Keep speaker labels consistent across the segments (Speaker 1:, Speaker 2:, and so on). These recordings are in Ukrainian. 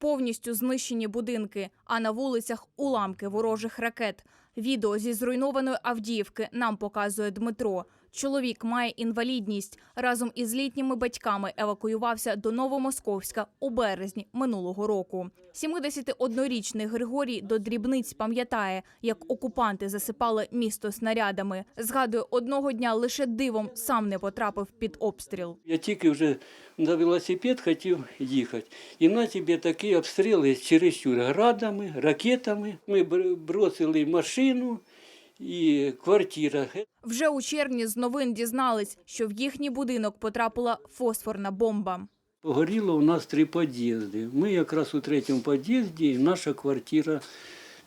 Speaker 1: повністю знищені будинки, а на вулицях уламки ворожих ракет. Відео зі зруйнованої Авдіївки нам показує Дмитро. Чоловік має інвалідність. Разом із літніми батьками евакуювався до Новомосковська у березні минулого року. 71-річний Григорій до дрібниць пам'ятає, як окупанти засипали місто снарядами. Згадує, одного дня лише дивом сам не потрапив під обстріл.
Speaker 2: Я тільки вже на велосипед хотів їхати. І на тебе такі обстріли чересчур градами, ракетами. Ми бр- бросили машину і квартира.
Speaker 1: Вже у червні з новин дізнались, що в їхній будинок потрапила фосфорна бомба.
Speaker 2: Погоріло у нас три під'їзди. Ми якраз у третьому під'їзді, і наша квартира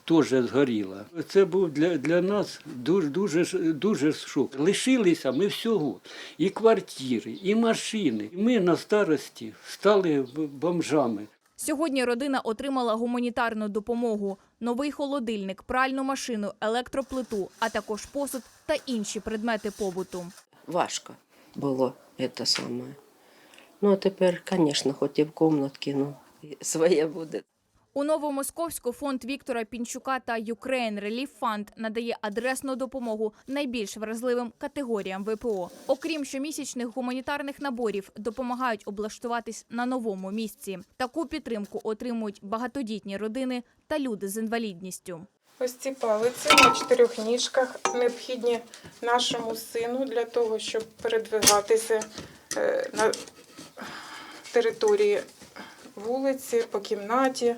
Speaker 2: теж згоріла. Це був для, для нас дуже, дуже, дуже шок. Лишилися ми всього. І квартири, і машини. Ми на старості стали бомжами.
Speaker 1: Сьогодні родина отримала гуманітарну допомогу: новий холодильник, пральну машину, електроплиту, а також посуд та інші предмети побуту.
Speaker 3: важко було це саме. Ну, а тепер, звісно, хоч і в кімнатці, ну, своє буде.
Speaker 1: У Новомосковську фонд Віктора Пінчука та Ukraine Relief Fund надає адресну допомогу найбільш вразливим категоріям ВПО. Окрім щомісячних гуманітарних наборів, допомагають облаштуватись на новому місці. Таку підтримку отримують багатодітні родини та люди з інвалідністю.
Speaker 4: Ось ці палиці на чотирьох ніжках необхідні нашому сину для того, щоб передвигатися е, на території вулиці, по кімнаті,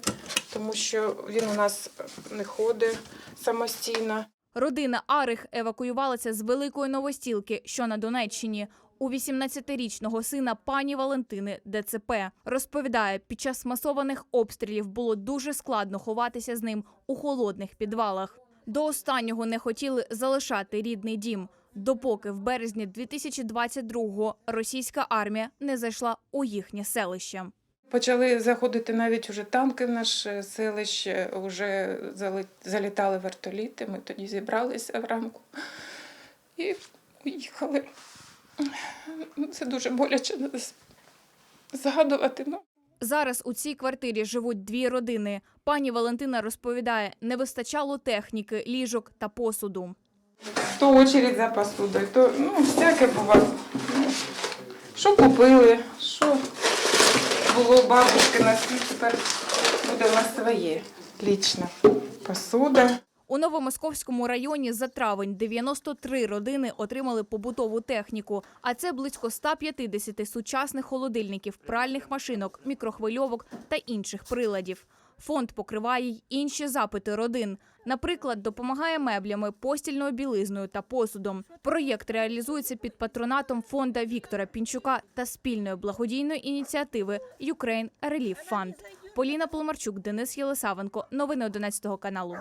Speaker 4: тому що він у нас не ходить самостійно.
Speaker 1: Родина Арих евакуювалася з Великої Новостілки, що на Донеччині. У 18-річного сина пані Валентини ДЦП розповідає, під час масованих обстрілів було дуже складно ховатися з ним у холодних підвалах. До останнього не хотіли залишати рідний дім, допоки в березні 2022-го російська армія не зайшла у їхнє селище.
Speaker 4: Почали заходити навіть уже танки в наше селище, вже залітали вертоліти. Ми тоді зібралися вранку і уїхали. Це дуже боляче згадувати. Ну.
Speaker 1: Зараз у цій квартирі живуть дві родини. Пані Валентина розповідає, не вистачало техніки, ліжок та посуду.
Speaker 4: То очередь за посудою, то ну, всяке бувало. Що купили, що було бабушки, на тепер буде у нас своє. Лічна посуда.
Speaker 1: У Новомосковському районі за травень 93 родини отримали побутову техніку, а це близько 150 сучасних холодильників, пральних машинок, мікрохвильовок та інших приладів. Фонд покриває й інші запити родин. Наприклад, допомагає меблями, постільною білизною та посудом. Проєкт реалізується під патронатом фонда Віктора Пінчука та спільної благодійної ініціативи Ukraine Relief Fund. Поліна Пломарчук, Денис Єлисавенко. Новини 11 каналу.